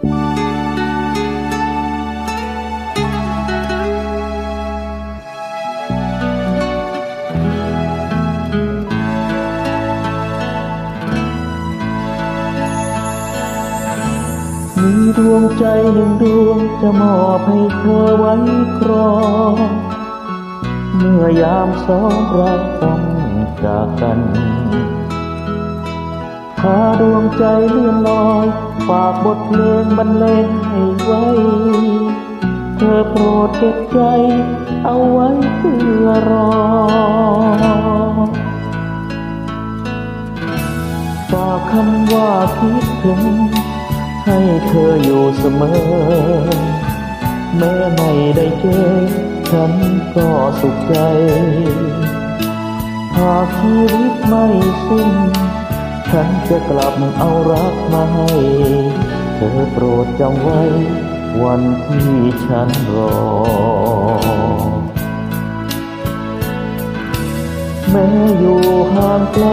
มีดวงใจหนึ่งดวงจะมอบให้เธอไว้ครอง เมื่อยามสองเราต้องจากกันพาดวงใจเลื่อนลอย ฝากบทเพลงบรรเลงให้ไว้ เธอโปรดเก็บใจเอาไว้เพื่อรอ ฝากคำว่าคิดถึง ให้เธออยู่เสมอ แม้ไม่ได้เจอ ฉันก็สุขใจ หากชีวิตไม่สิ้น ฉันจะกลับเอารักมาให้ เธอโปรดจำไว้ วันที่ฉันรอ แม้อยู่ห่างไกล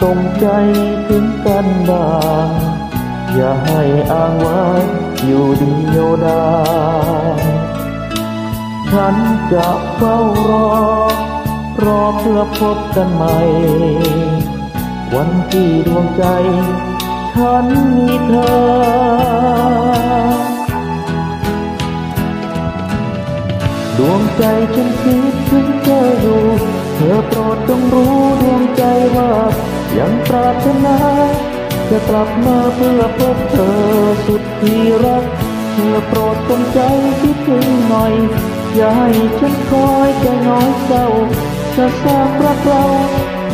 ส่งใจถึงกันบ้างอย่าให้อ้างว้างอยู่เดียวดายฉันจะเฝ้ารอ รอเพื่อพบกันใหม่ วันที่ดวงใจ ฉันมีเธอ ดวงใจฉันคิดถึงเธออยู่ เธอโปรดจงรู้ดวงใจว่า ยังปรารถนา จะกลับมาเพื่อพบเธอสุดที่รัก เธอโปรดจงใจคิดถึงหน่อย อย่าให้ฉันคอยใจน้อยเศร้าจะสร้างรักเรา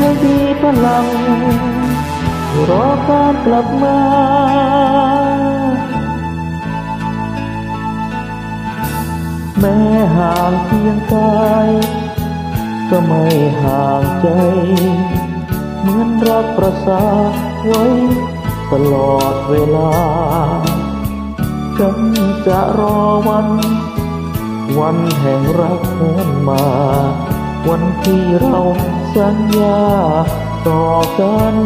ให้มีพลัง รอการกลับมาแม้ห่างเพียงกายก็ไม่ห่างใจ เหมือนรักประสาไว้ตลอดเวลา ฉันจะรอวัน วันแห่งรักเพิ่มมา วันที่เราสัญญาต่อกัน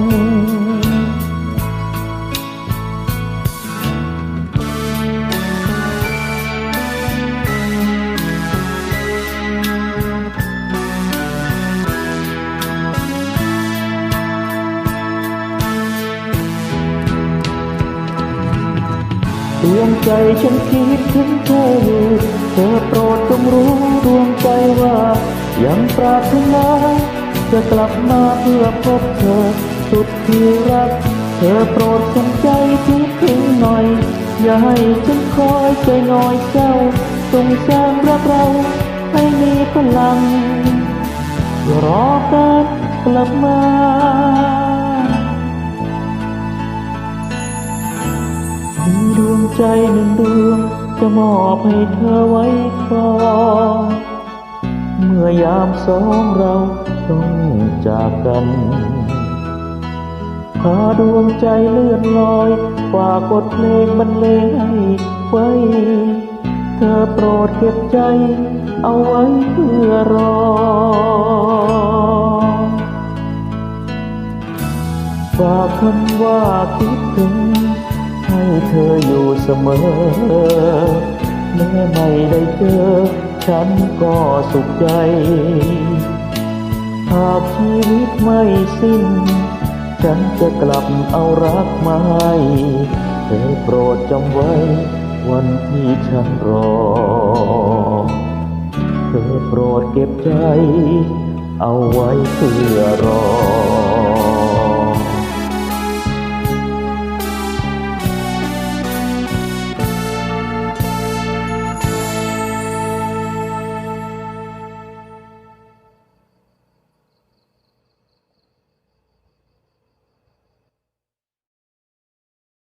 ดวงใจฉันคิดถึงเธออยู่ เธอโปรดจงรู้ดวงใจว่า ยังปรารถนาจะกลับมาเพื่อพบเธอ สุดที่รัก เธอโปรดสนใจคิดถึงหน่อย อย่าให้ฉันคอยใจน้อยเศร้าสงสารรักเราให้มีพลัง รอการกลับมามีดวงใจหนึ่งดวงจะมอบให้เธอไว้ครอง เมื่อยามสองเราต้องจากกัน พาดวงใจเลื่อนลอยฝากบทเพลงบรรเลงให้ไว้ เธอโปรดเก็บใจ เอาไว้เพื่อรอ ฝากคำว่าคิดถึง ให้เธออยู่เสมอแม้ไม่ได้เจอ ฉันก็สุขใจ หากชีวิตไม่สิ้น ฉันจะกลับเอารักมาให้เธอโปรดจำไว้ วันที่ฉันรอ เธอโปรดเก็บใจ เอาไว้เพื่อรอ